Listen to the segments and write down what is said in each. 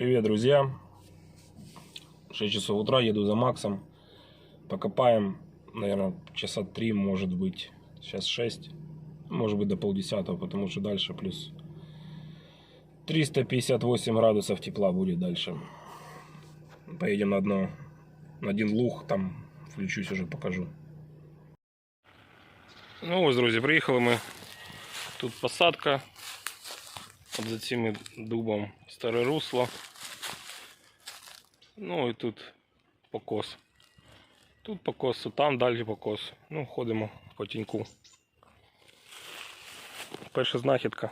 Привет, друзья. 6 часов утра, еду за Максом. Покопаем, наверное, часа 3, может быть. Сейчас 6. Может быть, до полдесятого, потому что дальше плюс 358 градусов тепла будет дальше. Поедем на одно, на один луг, там включусь уже покажу. Ну ось, друзі, приїхали ми. Тут посадка. От за цим дубом старе русло. Ну і тут покос. Тут покос, там далі покос. Ну, ходимо по тіньку. Перша знахідка.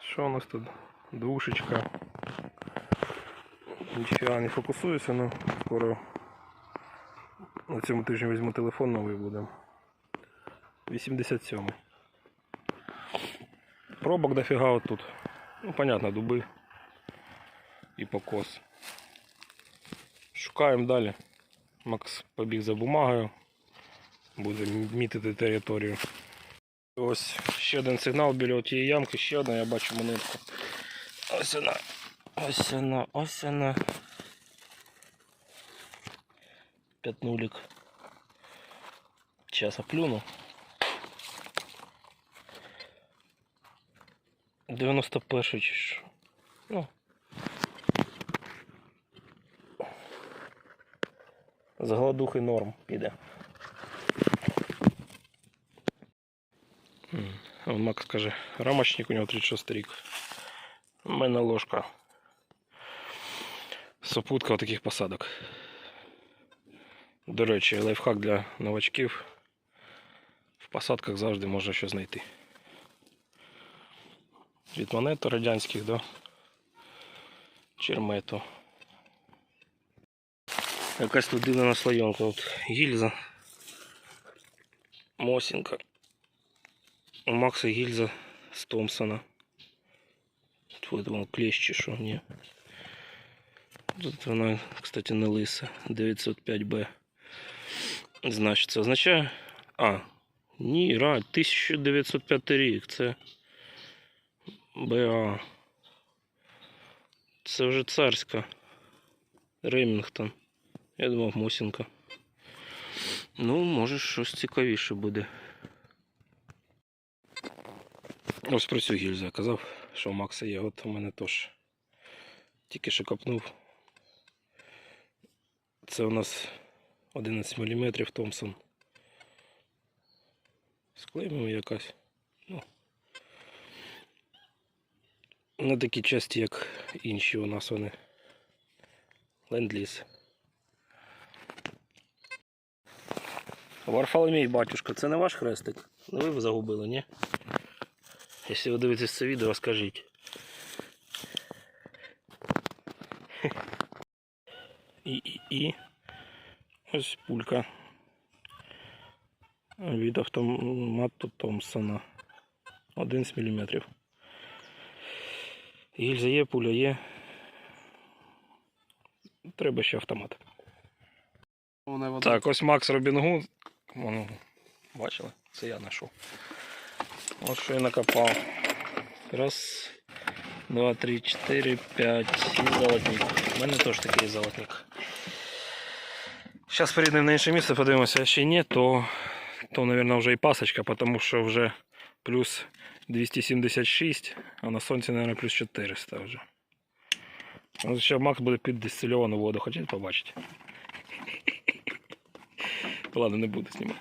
Що у нас тут? Двушечка. Нічого не фокусуюся, ну скоро на цьому тижні візьму телефон новий буде. 87. Пробок дофіга от тут. Ну, понятно, дуби і покос. Шукаємо далі. Макс побіг за бумагою. Буде мітити територію. Ось ще один сигнал біля тієї ямки, ще одна, я бачу монетку. Ось вона. Ось вона, ось вона. П'ятнулик. Сейчас оплюну. 91 чи що. Ну. З голодухи норм піде. Вон Макс каже, рамочник у нього 36 рік. У мене ложка. Сопутка таких посадок. До речі, лайфхак для новачків. В посадках завжди можна щось знайти. Від монет радянських до чермету. Якась тут дивна наслойонка. От гільза. Мосінка. У Макса гільза з Томпсона. Тут вон клещ що, ні. Тут вона, кстати, не лиса. 905Б. Значить, це означає. А, ні, ра, 1905 рік. Це БА. Це вже царська. Ремінгтон. Я думав, Мосінка. Ну, може, щось цікавіше буде. Ось про цю гільзу я казав, що у Макса є. От у мене теж. Тільки що копнув. Це у нас 11 мм Томпсон. З клеймом якась. Ну. Не такі часті, як інші у нас вони. Ленд-ліз. Варфоломій, батюшка, це не ваш хрестик? Не ви загубили, ні? Якщо ви дивитесь це відео, скажіть. І, і, і. Ось пулька. Від автомату Томпсона. 11 мм. Гільза є, пуля є. Треба ще автомат. Так, ось Макс Робін Гуд. Воно, бачили? Це я знайшов. Ось що я накопав. Раз, два, три, чотири, п'ять. І золотник. У мене теж такий золотник. Зараз перейдемо на інше місце, подивимося, якщо ні, то, то, мабуть, вже і пасочка, тому що вже плюс 276, а на сонці, мабуть, плюс 400 вже. Ось ще Макс буде під дистильовану воду. Хочете побачити? Ладно, не буду знімати.